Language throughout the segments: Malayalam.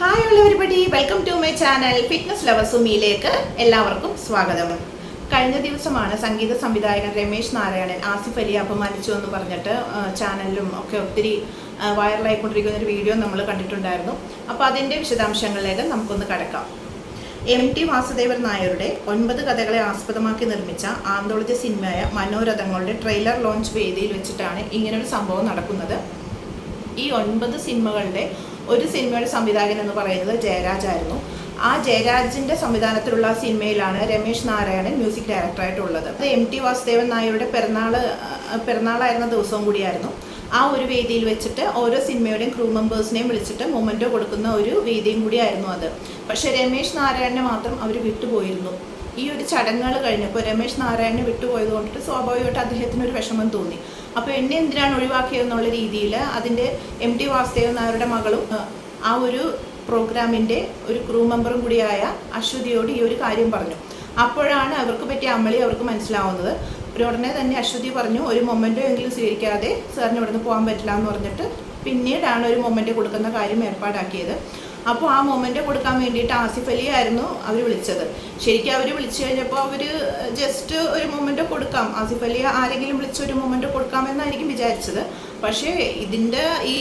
Hi ഉള്ളവരിപ്പടി welcome to my channel fitness lover സുമിയിലേക്ക് എല്ലാവർക്കും സ്വാഗതം. കഴിഞ്ഞ ദിവസമാണ് സംഗീത സംവിധായകൻ രമേശ് നാരായണൻ ആസിഫ് അലിയെ അപമാനിച്ചു എന്ന് പറഞ്ഞിട്ട് ചാനലിലും ഒക്കെ ഒത്തിരി വൈറലായിക്കൊണ്ടിരിക്കുന്ന ഒരു വീഡിയോ നമ്മൾ കണ്ടിട്ടുണ്ടായിരുന്നു. അപ്പോൾ അതിന്റെ വിശദാംശങ്ങളിലേക്ക് നമുക്കൊന്ന് കടക്കാം. എം ടി വാസുദേവൻ നായരുടെ ഒൻപത് കഥകളെ ആസ്പദമാക്കി നിർമ്മിച്ച ആന്തോളജി സിനിമയായ മനോരഥങ്ങളുടെ ട്രെയിലർ ലോഞ്ച് വേദിയിൽ വെച്ചിട്ടാണ് ഇങ്ങനൊരു സംഭവം നടക്കുന്നത്. ഈ ഒൻപത് സിനിമകളുടെ ഒരു സിനിമയുടെ സംവിധായകൻ എന്ന് പറയുന്നത് ജയരാജ് ആയിരുന്നു. ആ ജയരാജിന്റെ സംവിധാനത്തിലുള്ള സിനിമയിലാണ് രമേശ് നാരായണൻ മ്യൂസിക് ഡയറക്ടറായിട്ടുള്ളത്. അത് എം ടി വാസുദേവൻ നായരുടെ പിറന്നാൾ പിറന്നാളായിരുന്ന ദിവസവും കൂടിയായിരുന്നു. ആ ഒരു വേദിയിൽ വെച്ചിട്ട് ഓരോ സിനിമയുടെയും ക്രൂ മെമ്പേഴ്സിനെയും വിളിച്ചിട്ട് മൊമെന്റോ കൊടുക്കുന്ന ഒരു വേദിയും കൂടിയായിരുന്നു അത്. പക്ഷേ രമേശ് നാരായണനെ മാത്രം അവർ വിട്ടുപോയിരുന്നു. ഈ ഒരു ചടങ്ങുകൾ കഴിഞ്ഞപ്പോൾ രമേശ് നാരായണനെ വിട്ടുപോയത് കൊണ്ടിട്ട് സ്വാഭാവികമായിട്ട് അദ്ദേഹത്തിന് ഒരു വിഷമം തോന്നി. അപ്പോൾ എന്നെ എന്തിനാണ് ഒഴിവാക്കിയതെന്നുള്ള രീതിയിൽ അതിന്റെ എം ടി വാസുദേവൻ നായരുടെ മകളും ആ, ഒരു പ്രോഗ്രാമിന്റെ ഒരു ക്രൂ മെമ്പറും കൂടിയായ അശ്വതിയോട് ഈ ഒരു കാര്യം പറഞ്ഞു. അപ്പോഴാണ് അവർക്ക് പറ്റിയ അമളി അവർക്ക് മനസ്സിലാവുന്നത്. ഉടനെ തന്നെ അശ്വതി പറഞ്ഞു ഒരു മൊമെന്റോ എങ്കിലും സ്വീകരിക്കാതെ സാറിന് ഇവിടുന്ന് പോകാൻ പറ്റില്ല എന്ന് പറഞ്ഞിട്ട് പിന്നീടാണ് ഒരു മൊമെന്റ് കൊടുക്കുന്ന കാര്യം ഏർപ്പാടാക്കിയത്. അപ്പോൾ ആ മൊമെന്റ് കൊടുക്കാൻ വേണ്ടിയിട്ട് ആസിഫ് അലി ആയിരുന്നു അവർ വിളിച്ചത്. ശരിക്കും അവർ വിളിച്ചു കഴിഞ്ഞപ്പോൾ അവർ ജസ്റ്റ് ഒരു മൊമെന്റ് കൊടുക്കാം. ആസിഫ് അലി ആരെങ്കിലും വിളിച്ച് ഒരു മൊമെന്റ് കൊടുക്കാമെന്നായിരിക്കും വിചാരിച്ചത്. പക്ഷേ ഇതിന്റെ ഈ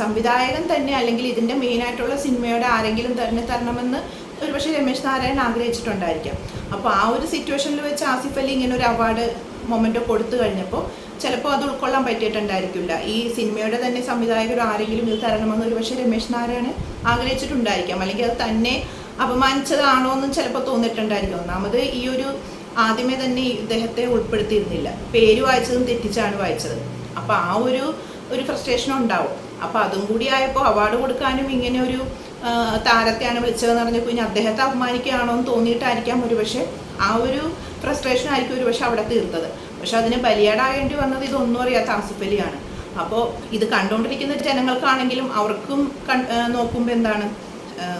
സംവിധായകൻ തന്നെ അല്ലെങ്കിൽ ഇതിന്റെ മെയിനായിട്ടുള്ള സിനിമയുടെ ആരെങ്കിലും തന്നെ തരണമെന്ന് ഒരുപക്ഷെ രമേശ് നാരായണൻ ആഗ്രഹിച്ചിട്ടുണ്ടായിരിക്കാം. അപ്പോൾ ആ ഒരു സിറ്റുവേഷനിൽ വെച്ച് ആസിഫ് അലി ഇങ്ങനെ ഒരു അവാർഡ് മൊമെന്റ് കൊടുത്തു കഴിഞ്ഞപ്പോൾ ചിലപ്പോൾ അത് ഉൾക്കൊള്ളാൻ പറ്റിയിട്ടുണ്ടായിരിക്കില്ല. ഈ സിനിമയുടെ തന്നെ സംവിധായകർ ആരെങ്കിലും ഇത് തരണമെന്ന് ഒരു പക്ഷേ രമേശ് നാരായണൻ ആഗ്രഹിച്ചിട്ടുണ്ടായിരിക്കാം. അല്ലെങ്കിൽ അത് തന്നെ അപമാനിച്ചതാണോ എന്നും ചിലപ്പോൾ തോന്നിയിട്ടുണ്ടായിരിക്കും. ഒന്നാമത് ഈ ഒരു ആദ്യമേ തന്നെ ഇദ്ദേഹത്തെ ഉൾപ്പെടുത്തിയിരുന്നില്ല. പേര് വായിച്ചതും തെറ്റിച്ചാണ് വായിച്ചത്. അപ്പോൾ ആ ഒരു ഒരു ഫ്രസ്ട്രേഷൻ ഉണ്ടാവും. അപ്പോൾ അതും കൂടി ആയപ്പോൾ അവാർഡ് കൊടുക്കാനും ഇങ്ങനെ ഒരു താരത്തെയാണ് വിളിച്ചതെന്ന് പറഞ്ഞപ്പോൾ ഇനി അദ്ദേഹത്തെ അപമാനിക്കുകയാണോ എന്ന് തോന്നിയിട്ടായിരിക്കാം ഒരുപക്ഷെ ആ ഒരു ഫ്രസ്ട്രേഷൻ ആയിരിക്കും ഒരുപക്ഷെ അവിടെ തീർത്തത്. പക്ഷെ അതിന് ബലിയാടാകേണ്ടി വന്നത് ഇതൊന്നും അറിയാത്ത ആസിഫ് അലിയാണ് അപ്പോൾ ഇത് കണ്ടുകൊണ്ടിരിക്കുന്ന ജനങ്ങൾക്കാണെങ്കിലും അവർക്കും നോക്കുമ്പോൾ എന്താണ്?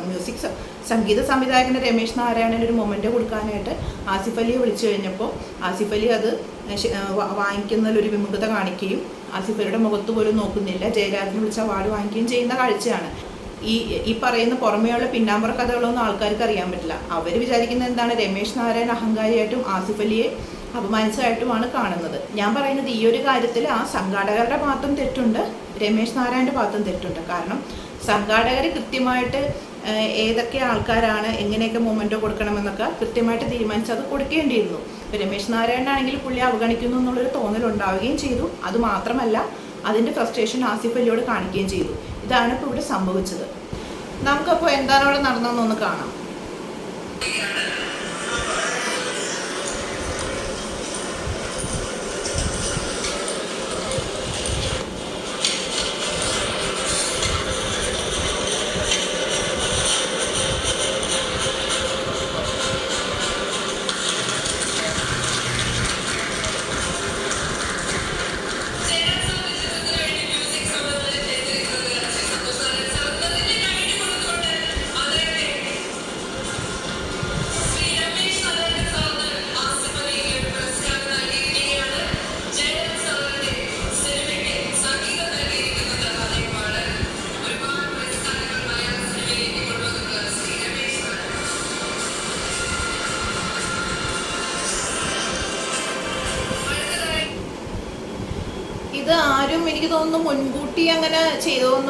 മ്യൂസിക് സംഗീത സംവിധായകൻ രമേശ് നാരായണൻ ഒരു മൊമെന്റ് കൊടുക്കാനായിട്ട് ആസിഫ് അലിയെ വിളിച്ചു കഴിഞ്ഞപ്പോൾ ആസിഫ് അലി അത് വാങ്ങിക്കുന്നതിലൊരു വിമുഖത കാണിക്കുകയും ആസിഫ് അലിയുടെ മുഖത്ത് പോലും നോക്കുന്നില്ല. ജയരാജൻ വിളിച്ച അവാർഡ് വാങ്ങിക്കുകയും ചെയ്യുന്ന കാഴ്ചയാണ്. ഈ ഈ പറയുന്ന പുറമേയുള്ള പിന്നാമ്പുറ കഥകളൊന്നും ആൾക്കാർക്ക് അറിയാൻ പറ്റില്ല. അവർ വിചാരിക്കുന്നത് എന്താണ്? രമേശ് നാരായണൻ അഹങ്കാരിയായിട്ടും ആസിഫ് അലിയെ അപമാനിച്ചതായിട്ടുമാണ് കാണുന്നത്. ഞാൻ പറയുന്നത് ഈ ഒരു കാര്യത്തിൽ ആ സംഘാടകരുടെ ഭാഗത്തും തെറ്റുണ്ട് രമേശ് നാരായണന്റെ ഭാഗത്തും തെറ്റുണ്ട്. കാരണം സംഘാടകർ കൃത്യമായിട്ട് ഏതൊക്കെ ആൾക്കാരാണ് എങ്ങനെയൊക്കെ മൊമെന്റോ കൊടുക്കണമെന്നൊക്കെ കൃത്യമായിട്ട് തീരുമാനിച്ച് അത് കൊടുക്കേണ്ടിയിരുന്നു. രമേശ് നാരായണനാണെങ്കിൽ പുള്ളി അവഗണിക്കുന്നു എന്നുള്ളൊരു തോന്നൽ ഉണ്ടാവുകയും ചെയ്തു. അതുമാത്രമല്ല അതിന്റെ ഫ്രസ്ട്രേഷൻ ആസിഫ് അലിയോട് കാണിക്കുകയും ചെയ്തു. ഇതാണ് ഇപ്പോൾ ഇവിടെ സംഭവിച്ചത്. നമുക്കപ്പോൾ എന്താണ് അവിടെ നടന്നതെന്നൊന്ന് കാണാം.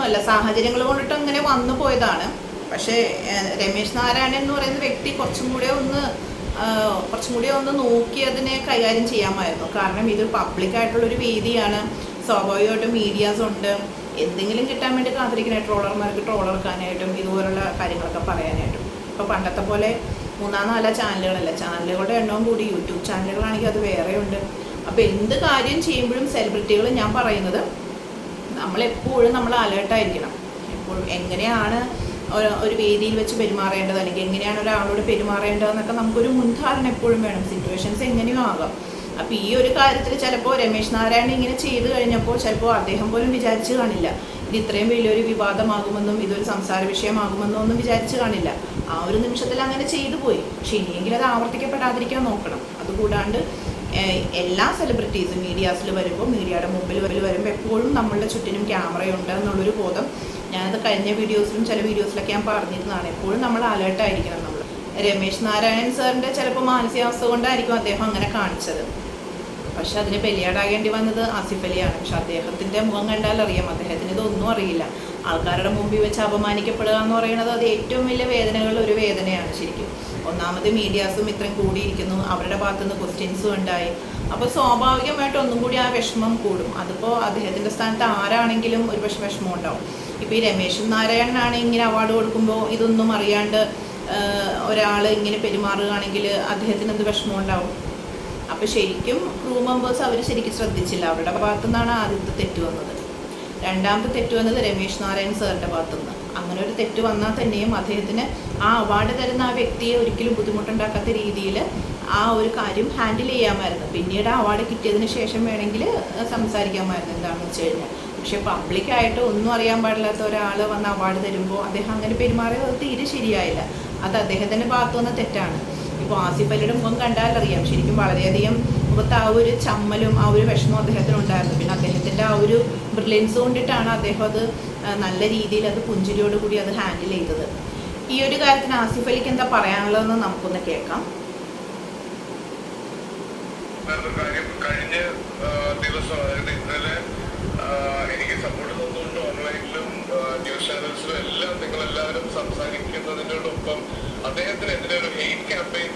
ചെയ്തതൊന്നുമല്ല സാഹചര്യങ്ങൾ കൊണ്ടിട്ട് അങ്ങനെ വന്നു പോയതാണ്. പക്ഷേ രമേശ് നാരായണൻ എന്ന് പറയുന്ന വ്യക്തി കുറച്ചും കൂടെ ഒന്ന് കുറച്ചും കൂടി ഒന്ന് നോക്കി അതിനെ കൈകാര്യം ചെയ്യാമായിരുന്നു. കാരണം ഇത് പബ്ലിക് ആയിട്ടുള്ള ഒരു വേദിയാണ്. സ്വാഭാവികമായിട്ടും മീഡിയാസ് ഉണ്ട്. എന്തെങ്കിലും കിട്ടാൻ വേണ്ടി കാത്തിരിക്കുന്ന ട്രോളർമാർക്ക് ട്രോളർക്കാനായിട്ടും ഇതുപോലുള്ള കാര്യങ്ങളൊക്കെ പറയാനായിട്ടും. ഇപ്പോൾ പണ്ടത്തെ പോലെ മൂന്നാം നാലാ ചാനലുകളല്ല. ചാനലുകളുടെ എണ്ണവും കൂടി യൂട്യൂബ് ചാനലുകളാണെങ്കിൽ അത് വേറെയുണ്ട്. അപ്പോൾ എന്ത് കാര്യം ചെയ്യുമ്പോഴും സെലിബ്രിറ്റികൾ ഞാൻ പറയുന്നത് നമ്മളെപ്പോഴും നമ്മൾ അലേർട്ടായിരിക്കണം എപ്പോഴും എങ്ങനെയാണ് ഒരു- വേദിയിൽ വെച്ച് പെരുമാറേണ്ടത്? അല്ലെങ്കിൽ എങ്ങനെയാണ് ഒരാളോട് പെരുമാറേണ്ടതെന്നൊക്കെ നമുക്കൊരു മുൻധാരണ എപ്പോഴും വേണം. സിറ്റുവേഷൻസ് എങ്ങനെയും ആകാം. അപ്പം ഈ ഒരു കാര്യത്തിൽ ചിലപ്പോൾ രമേശ് നാരായണൻ ഇങ്ങനെ ചെയ്തു കഴിഞ്ഞപ്പോൾ ചിലപ്പോൾ അദ്ദേഹം പോലും വിചാരിച്ചു കാണില്ല. ഇത് ഇത്രയും വലിയൊരു വിവാദമാകുമെന്നും ഇതൊരു സംസാര വിഷയമാകുമെന്നും ഒന്നും വിചാരിച്ചു കാണില്ല. ആ ഒരു നിമിഷത്തിൽ അങ്ങനെ ചെയ്തു പോയി. പക്ഷെ ഇനിയെങ്കിലും അത് ആവർത്തിക്കപ്പെടാതിരിക്കാൻ നോക്കണം. അതുകൂടാണ്ട് എല്ലാ സെലിബ്രിറ്റീസും മീഡിയാസിൽ വരുമ്പോൾ മീഡിയയുടെ മുമ്പിൽ വരുമ്പോൾ എപ്പോഴും നമ്മളുടെ ചുറ്റിനും ക്യാമറയുണ്ട് എന്നുള്ളൊരു ബോധം. ഞാനത് കഴിഞ്ഞ വീഡിയോസിലും ചില വീഡിയോസിലൊക്കെ ഞാൻ പറഞ്ഞിരുന്നതാണ്. എപ്പോഴും നമ്മൾ അലേർട്ടായിരിക്കണം നമ്മൾ രമേശ് നാരായണൻ സാറിന്റെ ചിലപ്പോൾ മാനസികാവസ്ഥ കൊണ്ടായിരിക്കും അദ്ദേഹം അങ്ങനെ കാണിച്ചത്. പക്ഷെ അതിന് ബലിയാടാകേണ്ടി വന്നത് ആസിഫ് അലിയാണ്. പക്ഷെ അദ്ദേഹത്തിന്റെ മുഖം കണ്ടാൽ അറിയാം. അദ്ദേഹത്തിന് ഇതൊന്നും അറിയില്ല. ആൾക്കാരുടെ മുമ്പിൽ വെച്ച് അപമാനിക്കപ്പെടുക എന്ന് പറയുന്നത് അത് ഏറ്റവും വലിയ വേദനകളിൽ ഒരു വേദനയാണ് ശരിക്കും. ഒന്നാമത് മീഡിയാസും ഇത്രയും കൂടിയിരിക്കുന്നു. അവരുടെ ഭാഗത്തുനിന്ന് ക്വസ്റ്റ്യൻസും ഉണ്ടായി. അപ്പോൾ സ്വാഭാവികമായിട്ട് ഒന്നും കൂടി ആ വിഷമം കൂടും. അതിപ്പോ അദ്ദേഹത്തിന്റെ സ്ഥാനത്ത് ആരാണെങ്കിലും ഒരു പക്ഷെ വിഷമം ഉണ്ടാവും. ഇപ്പോൾ ഈ രമേശൻ നാരായണനാണ് ഇങ്ങനെ അവാർഡ് കൊടുക്കുമ്പോൾ ഇതൊന്നും അറിയാണ്ട് ഒരാൾ ഇങ്ങനെ പെരുമാറുകയാണെങ്കിൽ അദ്ദേഹത്തിന് എന്ത് വിഷമം ഉണ്ടാവും? അപ്പൊ ശരിക്കും ക്രൂ മെമ്പേഴ്സ് അവർ ശരിക്കും ശ്രദ്ധിച്ചില്ല. അവരുടെ ഭാഗത്തു നിന്നാണ് ആദ്യത്തെ തെറ്റ് വന്നത്. രണ്ടാമത്തെ തെറ്റ് വന്നത് രമേശ് നാരായൺ സാറിന്റെ ഭാഗത്തുനിന്ന്. അങ്ങനെ ഒരു തെറ്റ് വന്നാൽ തന്നെയും അദ്ദേഹത്തിന് ആ അവാർഡ് തരുന്ന ആ വ്യക്തിയെ ഒരിക്കലും ബുദ്ധിമുട്ടുണ്ടാക്കാത്ത രീതിയിൽ ആ ഒരു കാര്യം ഹാൻഡിൽ ചെയ്യാമായിരുന്നു. പിന്നീട് ആ അവാർഡ് കിട്ടിയതിന് ശേഷം വേണമെങ്കിൽ സംസാരിക്കാമായിരുന്നു എന്താണെന്ന് വെച്ച് കഴിഞ്ഞാൽ. പക്ഷെ പബ്ലിക്കായിട്ട് ഒന്നും അറിയാൻ പാടില്ലാത്ത ഒരാൾ വന്ന് അവാർഡ് തരുമ്പോൾ അദ്ദേഹം അങ്ങനെ പെരുമാറിയത് തീരെ ശരിയായില്ല. അത് അദ്ദേഹത്തിന്റെ ഭാഗത്തു വന്ന തെറ്റാണ്. ഇപ്പോൾ ആസിഫ് അലിയുടെ മുഖം കണ്ടാൽ അറിയാം. ശരിക്കും വളരെയധികം മുഖത്ത് ആ ഒരു ചമ്മലും ആ ഒരു വിഷമവും അദ്ദേഹത്തിനുണ്ടായിരുന്നു. പിന്നെ അദ്ദേഹത്തിന്റെ ആ ഒരു ബ്രില്യൻസ് കൊണ്ടിട്ടാണ് അദ്ദേഹം അത് നല്ല രീതിയിൽ അത് പുഞ്ചിരിയോട് കൂടി അത് ഹാൻഡിൽ ചെയ്തത്. ഈ ഒരു കാര്യത്തിന് ആസിഫ് അലിക്ക് എന്താ പറയാനുള്ളതെന്ന് നമുക്കൊന്ന് കേൾക്കാം. കഴിഞ്ഞ ദിവസം അതായത് ഇന്നലെ എനിക്ക് സപ്പോർട്ട് ഓൺലൈനിലും ന്യൂസ് ചാനൽസിലും സംസാരിക്കുന്നതിനോടൊപ്പം അദ്ദേഹത്തിനെതിരെ ഒരു ഹെയ്റ്റ് ക്യാമ്പയിൻ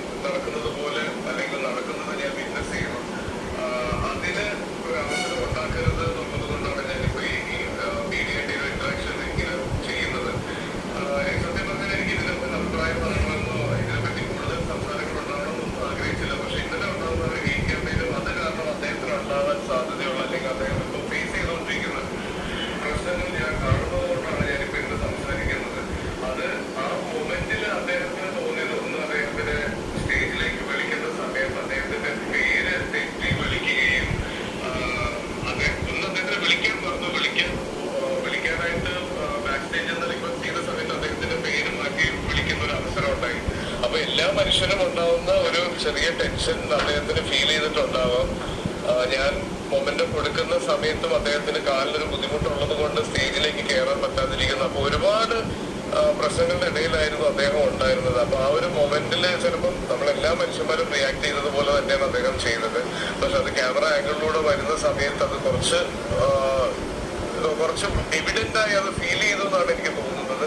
സ്റ്റേജിലേക്ക് കയറാൻ പറ്റാതിരിക്കുന്നത് അപ്പൊ ഒരുപാട് പ്രശ്നങ്ങളുടെ ഇടയിലായിരുന്നു അദ്ദേഹം ഉണ്ടായിരുന്നത്. അപ്പൊ ആ ഒരു മൊമെന്റിൽ ചിലപ്പം നമ്മളെല്ലാ മനുഷ്യന്മാരും റിയാക്ട് ചെയ്തത് പോലെ തന്നെയാണ് അദ്ദേഹം ചെയ്തത്. പക്ഷെ അത് ക്യാമറ ആംഗിളിലൂടെ വരുന്ന സമയത്ത് അത് കുറച്ച് കുറച്ച് ആയി അത് ഫീൽ ചെയ്തു എന്നാണ് എനിക്ക് തോന്നുന്നത്.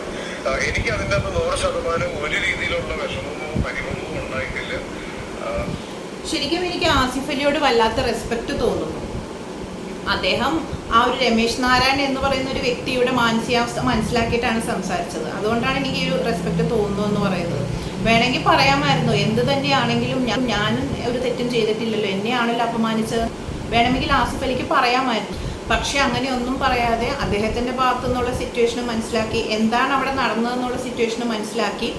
എനിക്ക് അതിന്റെ അകത്ത് നൂറ് ശതമാനം ഒരു രീതിയിലുള്ള വിഷമമോ പരിമമോ ഉണ്ടായിട്ടില്ല. ശരിക്കും എനിക്ക് ആസിഫ് അലിയോട് വല്ലാത്ത റെസ്പെക്ട് തോന്നുന്നു. അദ്ദേഹം ആ ഒരു രമേശ് നാരായണൻ എന്ന് പറയുന്ന ഒരു വ്യക്തിയുടെ മാനസികാവസ്ഥ മനസ്സിലാക്കിയിട്ടാണ് സംസാരിച്ചത്. അതുകൊണ്ടാണ് എനിക്ക് ഈ ഒരു റെസ്പെക്ട് തോന്നുന്നു എന്ന് പറയുന്നത്. വേണമെങ്കിൽ പറയാമായിരുന്നു. എന്ത് തന്നെയാണെങ്കിലും ഞാൻ ഞാനും ഒരു തെറ്റും ചെയ്തിട്ടില്ലല്ലോ. എന്നെയാണല്ലോ അപമാനിച്ചത്. വേണമെങ്കിൽ ആസിഫ് അലിക്ക് പറയാമായിരുന്നു. പക്ഷെ അങ്ങനെ ഒന്നും പറയാതെ അദ്ദേഹത്തിന്റെ ഭാഗത്തു നിന്നുള്ള സിറ്റുവേഷൻ മനസ്സിലാക്കി എന്താണ് അവിടെ നടന്നതെന്നുള്ള സിറ്റുവേഷൻ മനസ്സിലാക്കി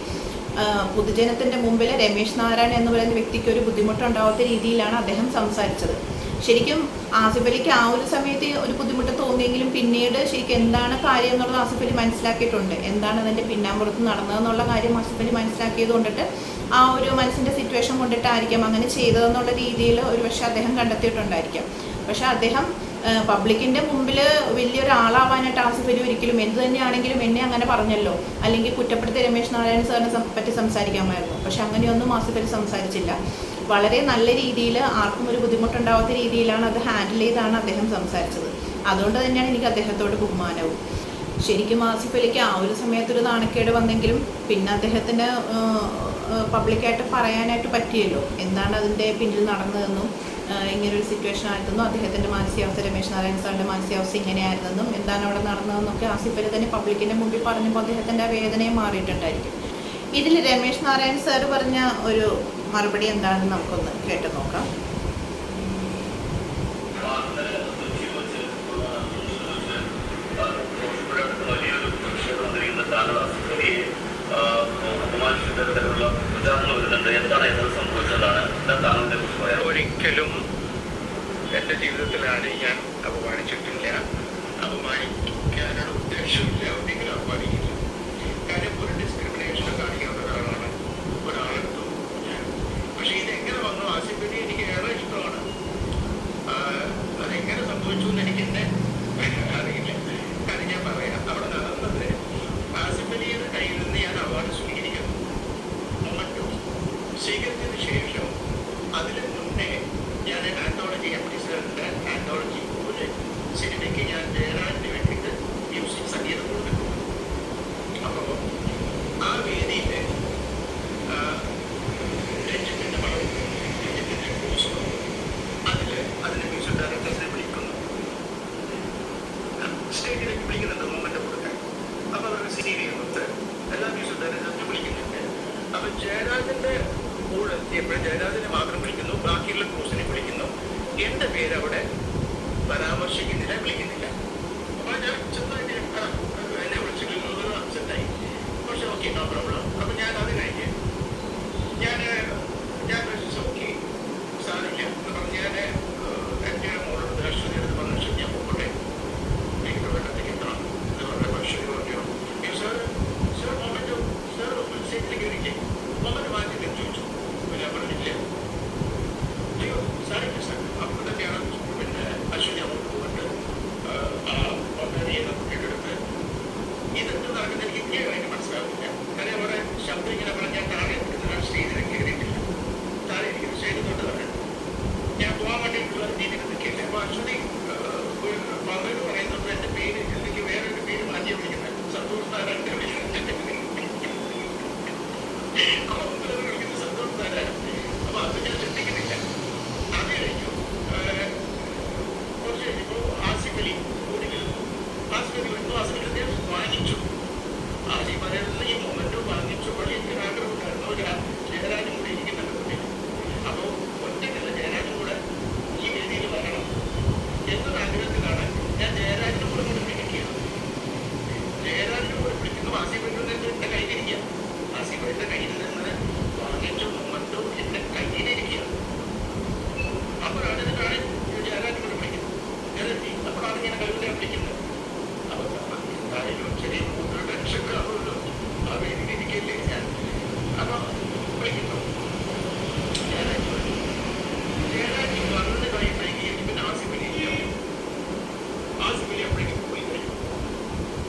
പൊതുജനത്തിന്റെ മുമ്പിൽ രമേശ് നാരായണൻ എന്ന് പറയുന്ന വ്യക്തിക്ക് ഒരു ബുദ്ധിമുട്ടുണ്ടാവാത്ത രീതിയിലാണ് അദ്ദേഹം സംസാരിച്ചത്. ശരിക്കും ആസിഫ് അലിക്ക് ആ ഒരു സമയത്ത് ഒരു ബുദ്ധിമുട്ട് തോന്നിയെങ്കിലും പിന്നീട് ശരിക്കും എന്താണ് കാര്യം എന്നുള്ളത് ആസിഫ് അലി മനസ്സിലാക്കിയിട്ടുണ്ട്. എന്താണ് അതിന്റെ പിന്നാമ്പുറത്ത് നടന്നതെന്നുള്ള കാര്യം ആസിഫ് അലി മനസ്സിലാക്കിയത് കൊണ്ടിട്ട് ആ ഒരു മനസ്സിന്റെ സിറ്റുവേഷൻ കൊണ്ടിട്ടായിരിക്കാം അങ്ങനെ ചെയ്തതെന്നുള്ള രീതിയിൽ ഒരു പക്ഷേ അദ്ദേഹം കണ്ടെത്തിയിട്ടുണ്ടായിരിക്കാം. പക്ഷേ അദ്ദേഹം പബ്ലിക്കിന്റെ മുമ്പിൽ വലിയൊരാളാവാനായിട്ട് ആസിഫ് അലി ഒരിക്കലും എന്ത് തന്നെയാണെങ്കിലും എന്നെ അങ്ങനെ പറഞ്ഞല്ലോ. അല്ലെങ്കിൽ കുറ്റപ്പെടുത്തി രമേശ് നാരായണ സാറിനെ പറ്റി സംസാരിക്കാമായിരുന്നു. പക്ഷെ അങ്ങനെയൊന്നും ആസിഫ് അലി സംസാരിച്ചില്ല. വളരെ നല്ല രീതിയിൽ ആർക്കും ഒരു ബുദ്ധിമുട്ടുണ്ടാവാത്ത രീതിയിലാണ് അത് ഹാൻഡിൽ ചെയ്താണ് അദ്ദേഹം സംസാരിച്ചത്. അതുകൊണ്ട് തന്നെയാണ് എനിക്ക് അദ്ദേഹത്തോട് ബഹുമാനവും. ശരിക്കും ആസിഫ് അലിക്ക് ആ ഒരു സമയത്തൊരു നാണക്കേട് വന്നെങ്കിലും പിന്നെ അദ്ദേഹത്തിന് പബ്ലിക്കായിട്ട് പറയാനായിട്ട് പറ്റിയല്ലോ. എന്താണ് അതിന്റെ പിന്നിൽ നടന്നതെന്നും ഇങ്ങനൊരു സിറ്റുവേഷൻ ആയിരുന്നെന്നും അദ്ദേഹത്തിന്റെ മാനസികാവസ്ഥ രമേശ് നാരായണ സാറിന്റെ മാനസികാവസ്ഥ ഇങ്ങനെയായിരുന്നെന്നും എന്താണ് അവിടെ നടന്നതെന്നൊക്കെ ആസിഫ് അലി തന്നെ പബ്ലിക്കിന്റെ മുമ്പിൽ പറഞ്ഞപ്പോൾ അദ്ദേഹത്തിന്റെ വേദനയും മാറിയിട്ടുണ്ടായിരിക്കും. ഇതിൽ രമേശ് നാരായണ സാർ പറഞ്ഞ ഒരു മറുപടി എന്താണെന്ന് നമുക്കൊന്ന് കേട്ട് നോക്കാം. സ്റ്റേറ്റിലേക്ക് വിളിക്കുന്നുണ്ട് മൂവ്മെന്റ് കൊടുക്കാൻ. അപ്പൊ അവരുടെ സീനിയർ എല്ലാ മ്യൂസിയക്കാരും തന്നെ വിളിക്കുന്നുണ്ട്. അപ്പൊ ജയരാജന്റെ കൂടെ ജയരാജനെ മാത്രം വിളിക്കുന്നു ബാക്കിയുള്ള ക്രൂസിനെ വിളിക്കുന്നു. എന്റെ പേര് അവിടെ പരാമർശിക്കുന്നില്ല വിളിക്കുന്നില്ല.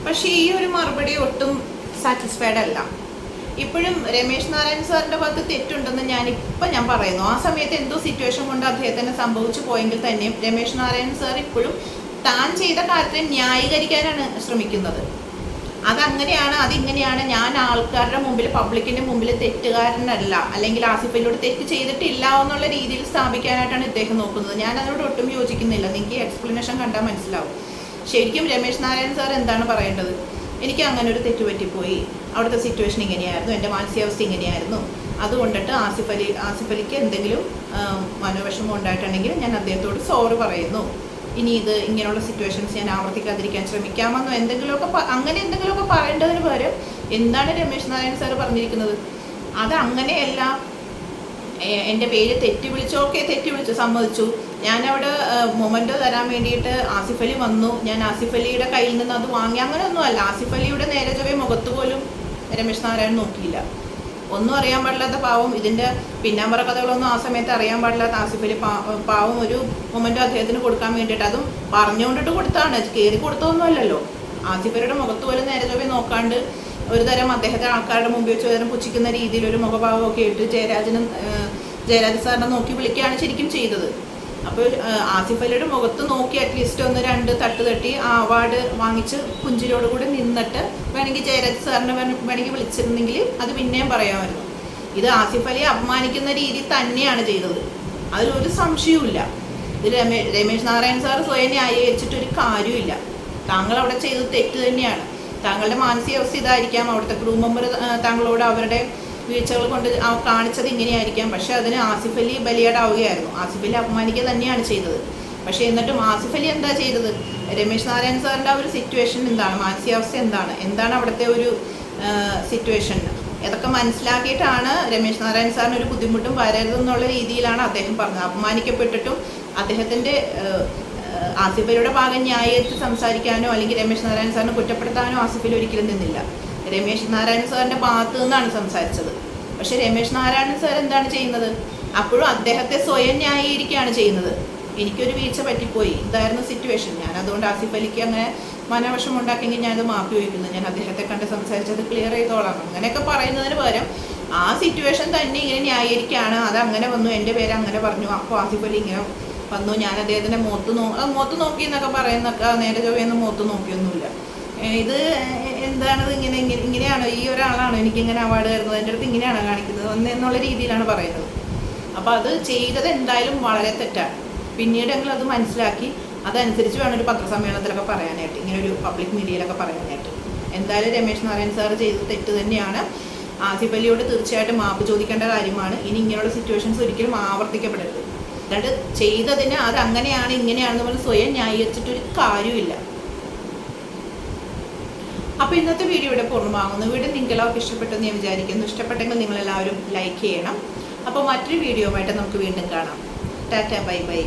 പക്ഷേ ഈ ഒരു മറുപടി ഒട്ടും സാറ്റിസ്ഫൈഡ് അല്ല. ഇപ്പോഴും രമേശ് നാരായൺ സാറിന്റെ ഭാഗത്ത് തെറ്റുണ്ടെന്ന് ഞാൻ ഇപ്പം ഞാൻ പറയുന്നു. ആ സമയത്ത് എന്തോ സിറ്റുവേഷൻ കൊണ്ട് അദ്ദേഹത്തിന് സംഭവിച്ചു പോയെങ്കിൽ തന്നെയും രമേശ് നാരായൺ സാർ ഇപ്പോഴും താൻ ചെയ്ത കാര്യത്തെ ന്യായീകരിക്കാനാണ് ശ്രമിക്കുന്നത്. അതങ്ങനെയാണ് അതിങ്ങനെയാണ്. ഞാൻ ആൾക്കാരുടെ മുമ്പിൽ പബ്ലിക്കിന്റെ മുമ്പിൽ തെറ്റുകാരനല്ല. അല്ലെങ്കിൽ ആസിഫിലൂടെ തെറ്റ് ചെയ്തിട്ടില്ല എന്നുള്ള രീതിയിൽ സ്ഥാപിക്കാനായിട്ടാണ് ഇദ്ദേഹം നോക്കുന്നത്. ഞാൻ അതിനോട് ഒട്ടും യോജിക്കുന്നില്ല. നിങ്ങൾക്ക് എക്സ്പ്ലനേഷൻ കണ്ടാൽ മനസ്സിലാവും. ശരിക്കും രമേശ് നാരായൺ സാർ എന്താണ് പറയേണ്ടത്? എനിക്ക് അങ്ങനെ ഒരു തെറ്റ് പറ്റിപ്പോയി. അവിടുത്തെ സിറ്റുവേഷൻ ഇങ്ങനെയായിരുന്നു. എന്റെ മാനസികാവസ്ഥ ഇങ്ങനെയായിരുന്നു. അതുകൊണ്ടിട്ട് ആസിഫ് അലി ആസിഫ് അലിക്ക് എന്തെങ്കിലും മനോവിഷമം ഉണ്ടായിട്ടുണ്ടെങ്കിൽ ഞാൻ അദ്ദേഹത്തോട് സോറി പറയുന്നു. ഇനി ഇത് ഇങ്ങനെയുള്ള സിറ്റുവേഷൻസ് ഞാൻ ആവർത്തിക്കാതിരിക്കാൻ ശ്രമിക്കാമെന്നോ എന്തെങ്കിലുമൊക്കെ അങ്ങനെ എന്തെങ്കിലുമൊക്കെ പറയേണ്ടതിന് പകരം എന്താണ് രമേശ് നാരായൺ സാർ പറഞ്ഞിരിക്കുന്നത്? അത് അങ്ങനെയല്ല എന്റെ പേര് തെറ്റി വിളിച്ചു ഓക്കെ തെറ്റി വിളിച്ചു സമ്മതിച്ചു. ഞാനവിടെ മൊമെന്റോ തരാൻ വേണ്ടിയിട്ട് ആസിഫ് അലി വന്നു. ഞാൻ ആസിഫ് അലിയുടെ കയ്യിൽ നിന്ന് അത് വാങ്ങി. അങ്ങനെയൊന്നുമല്ല ആസിഫ് അലിയുടെ നേരെ ചൊവ്വേ മുഖത്ത് പോലും രമേശ് നാരായൺ നോക്കിയില്ല. ഒന്നും അറിയാൻ പാടില്ലാത്ത പാവം. ഇതിന്റെ പിന്നാമ്പറ കഥകളൊന്നും ആ സമയത്ത് അറിയാൻ പാടില്ലാത്ത ആസിഫ് അലി പാവം ഒരു മൊമെന്റോ അദ്ദേഹത്തിന് കൊടുക്കാൻ വേണ്ടിയിട്ട് അതും പറഞ്ഞുകൊണ്ടിട്ട് കൊടുത്താണ്. കയറി കൊടുത്തൊന്നുമല്ലല്ലോ ആസിഫ് അലിയുടെ മുഖത്ത് പോലും നേരെ ചൊവ്വേ നോക്കാണ്ട് ഒരു തരം അദ്ദേഹത്തെ ആൾക്കാരുടെ മുമ്പിൽ വെച്ച് തരം പുച്ഛിക്കുന്ന രീതിയിൽ ഒരു മുഖഭാവമൊക്കെ ഇട്ട് ജയരാജനും ജയരാജ് സാറിനെ നോക്കി വിളിക്കുകയാണ് ശരിക്കും ചെയ്തത്. അപ്പോൾ ആസിഫ് അലിയുടെ മുഖത്ത് നോക്കി അറ്റ്ലീസ്റ്റ് ഒന്ന് രണ്ട് തട്ട് തട്ടി ആ അവാർഡ് വാങ്ങിച്ച് പുഞ്ചിരിയോട് കൂടി നിന്നിട്ട് വേണമെങ്കിൽ ജയരാജ് സാറിനെ വേണ- വേണമെങ്കിൽ വിളിച്ചിരുന്നെങ്കിൽ അത് പിന്നെയും പറയാമായിരുന്നു. ഇത് ആസിഫ് അലിയെ അപമാനിക്കുന്ന രീതി തന്നെയാണ് ചെയ്തത്. അതിലൊരു സംശയവുമില്ല. ഇത് രമേ രമേശ് നാരായൺ സാർ സ്വയം ന്യായീകരിച്ചിട്ടൊരു കാര്യമില്ല താങ്കൾ അവിടെ ചെയ്തത് തെറ്റ് തന്നെയാണ്. താങ്കളുടെ മാനസികാവസ്ഥ ഇതായിരിക്കാം. അവിടുത്തെ ക്രൂ മെമ്പർ താങ്കളോട് അവരുടെ വീഴ്ചകൾ കൊണ്ട് ആ കാണിച്ചത് ഇങ്ങനെയായിരിക്കാം. പക്ഷെ അതിന് ആസിഫ് അലി ബലിയാടാവുകയായിരുന്നു. ആസിഫ് അലി അപമാനിക്കുക തന്നെയാണ് ചെയ്തത്. പക്ഷെ എന്നിട്ടും ആസിഫ് അലി എന്താ ചെയ്തത്? രമേശ് നാരായൺ സാറിന്റെ ആ ഒരു സിറ്റുവേഷൻ എന്താണ്? മാനസികാവസ്ഥ എന്താണ്? എന്താണ് അവിടുത്തെ ഒരു സിറ്റുവേഷൻ ഇതൊക്കെ മനസ്സിലാക്കിയിട്ടാണ് രമേശ് നാരായൺ സാറിന് ഒരു ബുദ്ധിമുട്ടും വരരുതെന്നുള്ള രീതിയിലാണ് അദ്ദേഹം പറഞ്ഞത്. അപമാനിക്കപ്പെട്ടിട്ടും അദ്ദേഹത്തിന്റെ ആസിഫലിയുടെ ഭാഗം ന്യായീകരിച്ച് സംസാരിക്കാനോ അല്ലെങ്കിൽ രമേശ് നാരായൺ സാറിനെ കുറ്റപ്പെടുത്താനോ ആസിഫലി ഒരിക്കലും നിന്നില്ല. രമേശ് നാരായണൻ സാറിന്റെ ഭാഗത്ത് നിന്നാണ് സംസാരിച്ചത്. പക്ഷെ രമേശ് നാരായണൻ സാർ എന്താണ് ചെയ്യുന്നത്? അപ്പോഴും അദ്ദേഹത്തെ സ്വയം ന്യായീകരിക്കുകയാണ് ചെയ്യുന്നത്. എനിക്കൊരു വീഴ്ച പറ്റിപ്പോയി. ഇതായിരുന്നു സിറ്റുവേഷൻ ഞാൻ അതുകൊണ്ട് ആസിഫ് അലിക്ക് അങ്ങനെ മനവശം ഉണ്ടാക്കിയെങ്കിൽ ഞാനത് മാപ്പി വയ്ക്കുന്നു. ഞാൻ അദ്ദേഹത്തെ കണ്ട് സംസാരിച്ചത് ക്ലിയർ ചെയ്തോളാം. അങ്ങനെയൊക്കെ പറയുന്നതിന് പകരം ആ സിറ്റുവേഷൻ തന്നെ ഇങ്ങനെ ന്യായീകരിക്കുകയാണ്. അത് അങ്ങനെ വന്നു. എന്റെ പേര് അങ്ങനെ പറഞ്ഞു. അപ്പോൾ ആസിഫ് അലി ഇങ്ങനെ വന്നു. ഞാൻ അദ്ദേഹത്തിന്റെ മുഖത്ത് നോ മുഖത്ത് നോക്കി എന്നൊക്കെ പറയുന്നൊക്കെ നേരെ ചൊവ്വയൊന്നും മുഖത്ത് നോക്കിയൊന്നുമില്ല. ഇത് എന്താണത് ഇങ്ങനെ ഇങ്ങനെ ഇങ്ങനെയാണോ? ഈ ഒരാളാണോ എനിക്ക് ഇങ്ങനെ അവാർഡ് തരുന്നത്? എന്റെ അടുത്ത് ഇങ്ങനെയാണോ കാണിക്കുന്നത്? എന്നുള്ള രീതിയിലാണ് പറയുന്നത്. അപ്പോൾ അത് ചെയ്തത് എന്തായാലും വളരെ തെറ്റാണ്. പിന്നീട് പിന്നീടെങ്കിലും അത് മനസ്സിലാക്കി. അതനുസരിച്ച് വേണം ഒരു പത്രസമ്മേളനത്തിലൊക്കെ പറയാനായിട്ട് ഇങ്ങനെ ഒരു പബ്ലിക് മീഡിയയിലൊക്കെ പറയാനായിട്ട്. എന്തായാലും രമേശ് നാരായൺ സാർ ചെയ്തത് തെറ്റ് തന്നെയാണ്. ആസിഫ് അലിയോട് തീർച്ചയായിട്ടും മാപ്പ് ചോദിക്കേണ്ട കാര്യമാണ്. ഇനി ഇങ്ങനെയുള്ള സിറ്റുവേഷൻസ് ഒരിക്കലും ആവർത്തിക്കപ്പെടരുത്. അതായത് ചെയ്തതിന് അത് അങ്ങനെയാണ് ഇങ്ങനെയാണെന്ന് പറഞ്ഞ് സ്വയം ന്യായീകരിച്ചിട്ടൊരു കാര്യമില്ല അപ്പോൾ ഇന്നത്തെ വീഡിയോ ഇവിടെ പൂർണമാകുന്നു. വീഡിയോ നിങ്ങൾക്ക് ഇഷ്ടപ്പെട്ടെന്ന് ഞാൻ വിചാരിക്കുന്നു. ഇഷ്ടപ്പെട്ടെങ്കിൽ നിങ്ങൾ എല്ലാവരും ലൈക്ക് ചെയ്യണം. അപ്പോൾ മറ്റൊരു വീഡിയോ ആയിട്ട് നമുക്ക് വീണ്ടും കാണാം. Tata bye bye.